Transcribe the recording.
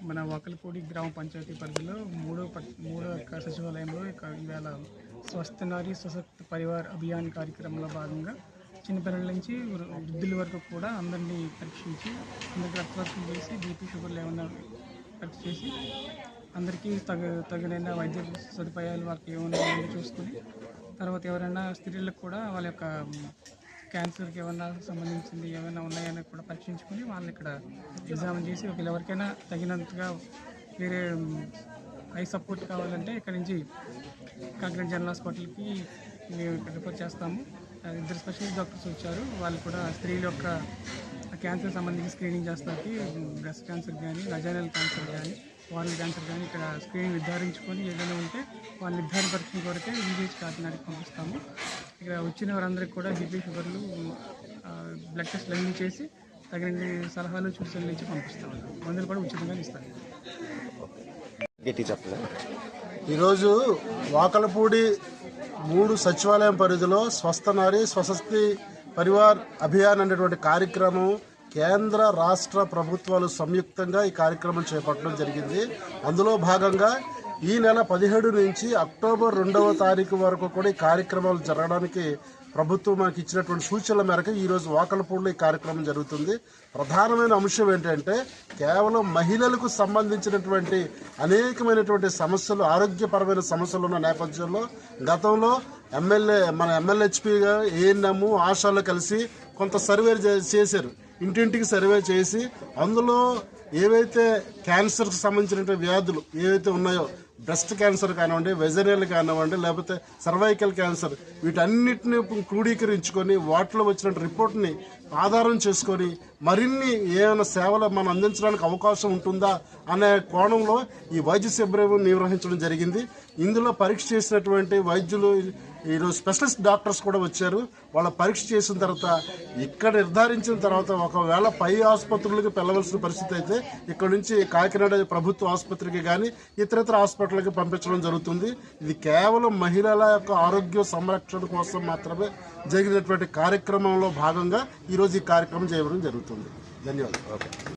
మన వాకలపూడి గ్రామ పంచాయతీ పరిధిలో మూడో మూడో యొక్క సచివాలయంలో ఇక ఈవేళ స్వస్థ నారీ సశక్త పరివార్ అభియాన్ కార్యక్రమంలో భాగంగా చిన్నపిల్లల నుంచి వృ- వృద్ధుల వరకు కూడా అందరినీ పరీక్షించి అందరికి రక్తపరీక్షలు చేసి బీపీ షుగర్లు ఏమైనా పరీక్ష చేసి అందరికీ తగ తగిన వైద్య సదుపాయాలు వాళ్ళకి ఏమైనా చూసుకుని తర్వాత ఎవరైనా స్త్రీలకు కూడా వాళ్ళ యొక్క క్యాన్సర్కి ఏమైనా సంబంధించింది ఏమైనా ఉన్నాయని కూడా పరీక్షించుకొని వాళ్ళని ఇక్కడ ఎగ్జామ్ చేసి ఒకవేళ ఎవరికైనా తగినంతగా వేరే ఐ సపోర్ట్ కావాలంటే ఇక్కడ నుంచి కాకినాడ జనరల్ హాస్పిటల్కి మేము ఇక్కడ రిఫర్ చేస్తాము. ఇద్దరు స్పెషలిస్ట్ డాక్టర్స్ వచ్చారు. వాళ్ళు కూడా స్త్రీల యొక్క క్యాన్సర్ సంబంధించి స్క్రీనింగ్ చేస్తారు బ్రెస్ట్ క్యాన్సర్ కానీ రజానల్ క్యాన్సర్ కానీ వాళ్ళ క్యాన్సర్ కానీ ఇక్కడ స్క్రీనింగ్ నిర్ధారించుకొని ఏదైనా ఉంటే వాళ్ళ నిర్ధారణ పరీక్ష కొరకే ఈవీహెచ్ కాకినాడకి పంపిస్తాము. ఇక్కడ వచ్చిన వారందరికీ కూడా బీపీ షుగర్లు బ్లడ్ టెస్ట్లు అన్నీ చేసి తగిన సలహాలు సూచనలు ఇచ్చి పంపిస్తాము మందులు కూడా ఉచితంగా చెప్పలే ఈరోజు వాకలపూడి మూడు సచివాలయం పరిధిలో స్వస్థ నారి స్వశక్తి పరివార్ అభియాన్ అనేటువంటి కార్యక్రమం కేంద్ర రాష్ట్ర ప్రభుత్వాలు సంయుక్తంగా ఈ కార్యక్రమం చేపట్టడం జరిగింది. అందులో భాగంగా ఈ నెల పదిహేడు నుంచి అక్టోబర్ రెండవ తారీఖు వరకు కూడా ఈ కార్యక్రమాలు జరగడానికి ప్రభుత్వం మనకి ఇచ్చినటువంటి సూచనల మేరకు ఈరోజు వాకలపూడిలో ఈ కార్యక్రమం జరుగుతుంది. ప్రధానమైన అంశం ఏంటంటే కేవలం మహిళలకు సంబంధించినటువంటి అనేకమైనటువంటి సమస్యలు ఆరోగ్యపరమైన సమస్యలు ఉన్న నేపథ్యంలో గతంలో ఎమ్మెల్యే మన ఎమ్మెల్యేహెచ్పిగా ఏఎన్ఎం ఆశాలు కలిసి కొంత సర్వే చే- చేశారు. ఇంటింటికి సర్వే చేసి అందులో ఏవైతే క్యాన్సర్కి సంబంధించినటువంటి వ్యాధులు ఏవైతే ఉన్నాయో బ్రెస్ట్ క్యాన్సర్ కానివ్వండి వెజరియల్ కానివ్వండి లేకపోతే సర్వైకల్ క్యాన్సర్ వీటన్నిటిని క్రోడీకరించుకొని వాటిలో వచ్చిన రిపోర్ట్ని ఆధారం చేసుకొని మరిన్ని ఏమైనా సేవలు మనం అందించడానికి అవకాశం ఉంటుందా అనే కోణంలో ఈ వైద్య శిబిరం నిర్వహించడం జరిగింది. ఇందులో పరీక్ష చేసినటువంటి వైద్యులు ఈరోజు స్పెషలిస్ట్ డాక్టర్స్ కూడా వచ్చారు. వాళ్ళ పరీక్ష చేసిన తర్వాత ఇక్కడ నిర్ధారించిన తర్వాత ఒకవేళ పై ఆసుపత్రులకు వెళ్ళవలసిన పరిస్థితి అయితే ఇక్కడ నుంచి కాకినాడ ప్రభుత్వ ఆసుపత్రికి కానీ ఇతరతర హాస్పిటల్కి పంపించడం జరుగుతుంది. ఇది కేవలం మహిళల యొక్క ఆరోగ్య సంరక్షణ కోసం మాత్రమే జరిగినటువంటి కార్యక్రమంలో భాగంగా ఈరోజు ఈ కార్యక్రమం చేయడం జరుగుతుంది. ధన్యవాదాలు.